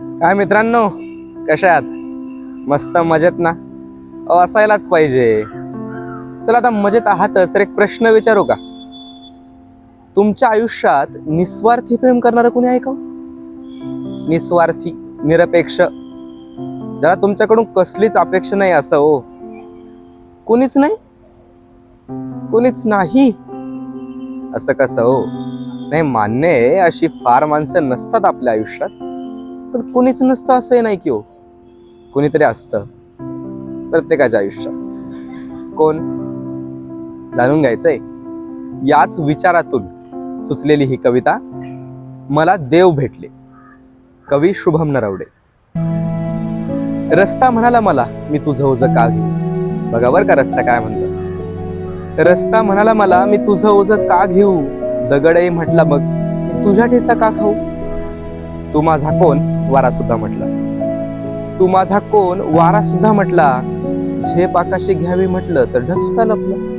काय मित्रांनो कशात मस्त मजेत ना? अहो असायलाच पाहिजे. चला आता मजेत आहातच तर एक प्रश्न विचारू का? तुमच्या आयुष्यात निस्वार्थी प्रेम करणारं कोणी आहे का हो? निस्वार्थी निरपेक्ष. ज्याला तुमच्याकडून कसलीच अपेक्षा नाही असं हो. कोणीच नाही? कोणीच नाही? असं कसं हो? नाही मान्य आहे अशी फार माणसं नसतात आपल्या आयुष्यात. पण कोणीच नसतं असंही नाही की हो. कोणीतरी असतं. प्रत्येकाच्या आयुष्यात. कोण? जाणून घ्यायचंय. याच विचारातून सुचलेली ही कविता मला देव भेटले. कवी शुभम नरवडे. रस्ता म्हणाला मला मी तुझं ओझ का घेऊ? बघा का रस्ता काय म्हणतो. रस्ता म्हणाला मला मी तुझं ओझ का घेऊ? दगडही म्हटला मग तुझ्या ठेचा का खाऊ? तू माझा कोण? वारा सुद्धा म्हटला. तू माझा कोण? वारा सुद्धा म्हटला. झेप आकाशी घ्यावी म्हटलं तर ढग सुद्धा लपलं.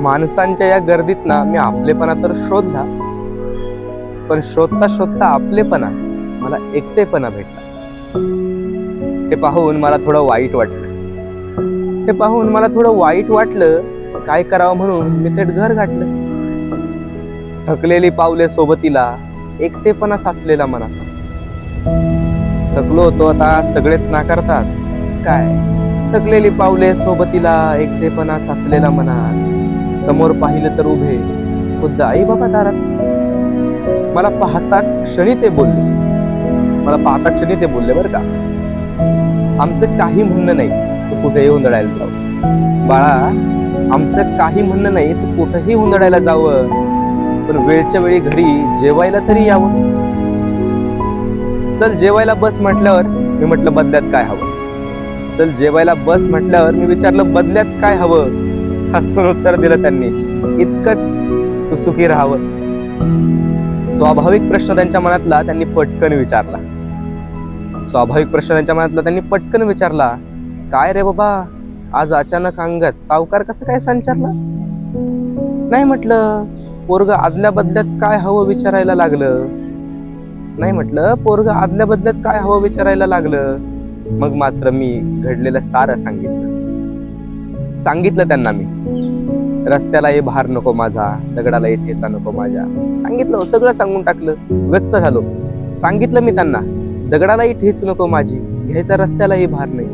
माणसांच्या या गर्दीत ना मी आपलेपणा तर शोधला. पण शोधता शोधता आपलेपणा मला एकटेपणा भेटला. हे पाहून मला थोडं वाईट वाटलं. हे पाहून मला थोडं वाईट वाटलं? काय करावं म्हणून मी थेट घर गाठलं? थकलेली पावले सोबतीला एकटेपणा साचलेला मनात. थकलो होतो आता सगळेच नाकारतात. काय? थकलेली पावले सोबतीला एकटेपणा साचलेला मनात. समोर पाहिलं तर उभे. खुद्द आई बाबा दारात. मला पाहताच क्षणी ते बोलले. मला पाहता क्षणी ते बोलले बरं का. आमचं काही म्हणणं नाही तू कुठेही उंदडायला जाऊ. बाळा आमचं काही म्हणणं नाही तू कुठेही उंदळायला जावं. पण वेळच्या वेळी घरी जेवायला तरी यावं. चल जेवायला बस म्हटल्यावर मी म्हटलं बदल्यात काय हवं? चल जेवायला बस म्हटल्यावर मी विचारलं बदल्यात काय हवं? हसून उत्तर दिलं त्यांनी. इतकंच तू सुखी राहावं. स्वाभाविक प्रश्न त्यांच्या मनातला त्यांनी पटकन विचारला. स्वाभाविक प्रश्न त्यांच्या मनातला त्यांनी पटकन विचारला काय रे बाबा? आज अचानक अंगात सावकार कसं काय संचारला? नाही म्हटलं पोरग आदल्या बदल्यात काय हवं विचारायला लागलं? नाही म्हटलं पोरग आदल्या बदल्यात काय हवं विचारायला लागलं? मग मात्र मी घडलेलं सारं सांगितलं. सांगितलं त्यांना मी. रस्त्यालाही भार नको माझा. दगडालाही ठेचा नको माझ्या. सांगितलं सगळं सांगून टाकलं. व्यक्त झालो. सांगितलं मी त्यांना दगडालाही ठेच नको माझी. घ्यायचा रस्त्यालाही भार नाही.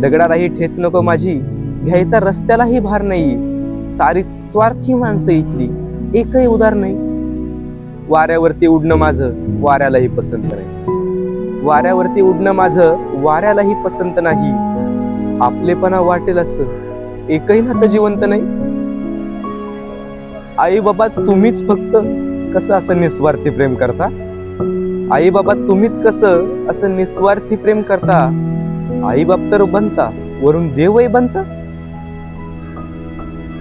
दगडालाही ठेच नको माझी. घ्यायचा रस्त्यालाही भार नाही. सारीच स्वार्थी माणसं इथली. एकही उदार नाही. वाऱ्यावरती उडणं माझं. वाऱ्यालाही पसंत नाही. वाऱ्यावरती उडणं माझं वाऱ्यालाही पसंत नाही. आपलेपणा वाटेल असं एकही नातं जिवंत नाही. आई बाबा तुम्हीच फक्त कसं असं निस्वार्थी प्रेम करता? आई बाबा तुम्हीच कसं असं निस्वार्थी प्रेम करता? आई बाप तर बनता वरून देवही बनता?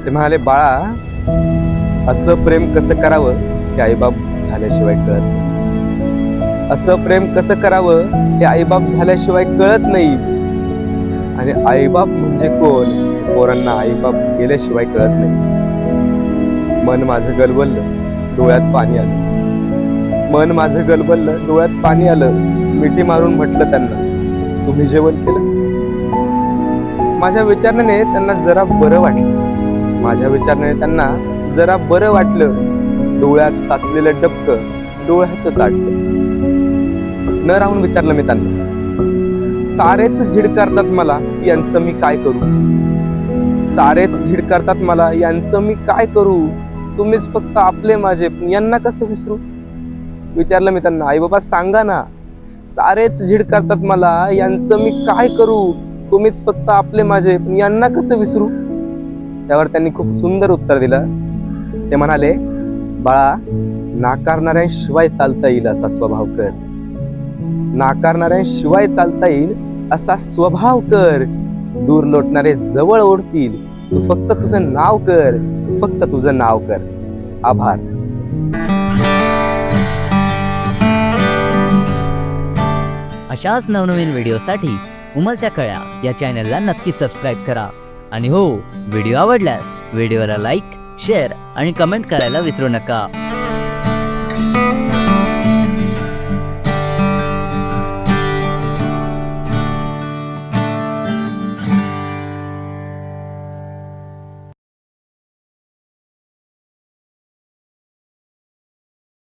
ते म्हणाले बाळा असं प्रेम कसं करावं? ते आईबाप झाल्याशिवाय कळत नाही. असं प्रेम कसं करावं हे आईबाप झाल्याशिवाय कळत नाही. आणि आईबाप म्हणजे कोण? पोरांना आईबाप गेल्याशिवाय कळत नाही. मन माझं गलबललं डोळ्यात पाणी आलं. मन माझं गलबललं डोळ्यात पाणी आलं. मिठी मारून म्हटलं त्यांना तुम्ही जेवण केलं. माझ्या विचारण्याने त्यांना जरा बरं वाटलं. माझ्या विचारण्याने त्यांना जरा बरं वाटलं. डोळ्यात साचलेलं डबकं डोळ्यात आटलं. न राहून विचारलं मी त्यांना. सारेच झिडकारतात मला यांचं मी काय करू? सारेच झिड करतात मला यांचं मी काय करू? तुम्हीच फक्त आपले माझे यांना कसं विसरू? विचारलं मी त्यांना आई बाबा सांगा ना सारेच झिड करतात मला यांचं मी काय करू? तुम्हीच फक्त आपले माझे यांना कसं विसरू? त्यावर त्यांनी खूप सुंदर उत्तर दिलं. ते म्हणाले बाळा नाकारणाऱ्यांशिवाय चालता येईल असा स्वभाव कर. नाकारणाऱ्यांशिवाय चालता येईल असा स्वभाव कर. दूर लोटणारे जवळ ओढतील. तू फक्त तुझं नाव कर. तू फक्त तुझं नाव कर. आभार. अशाच नवनवीन व्हिडिओसाठी उमलत्या कळ्या या चॅनलला नक्की सबस्क्राईब करा. आणि हो व्हिडिओ आवडल्यास व्हिडिओला लाईक शेअर आणि कमेंट करायला विसरू नका.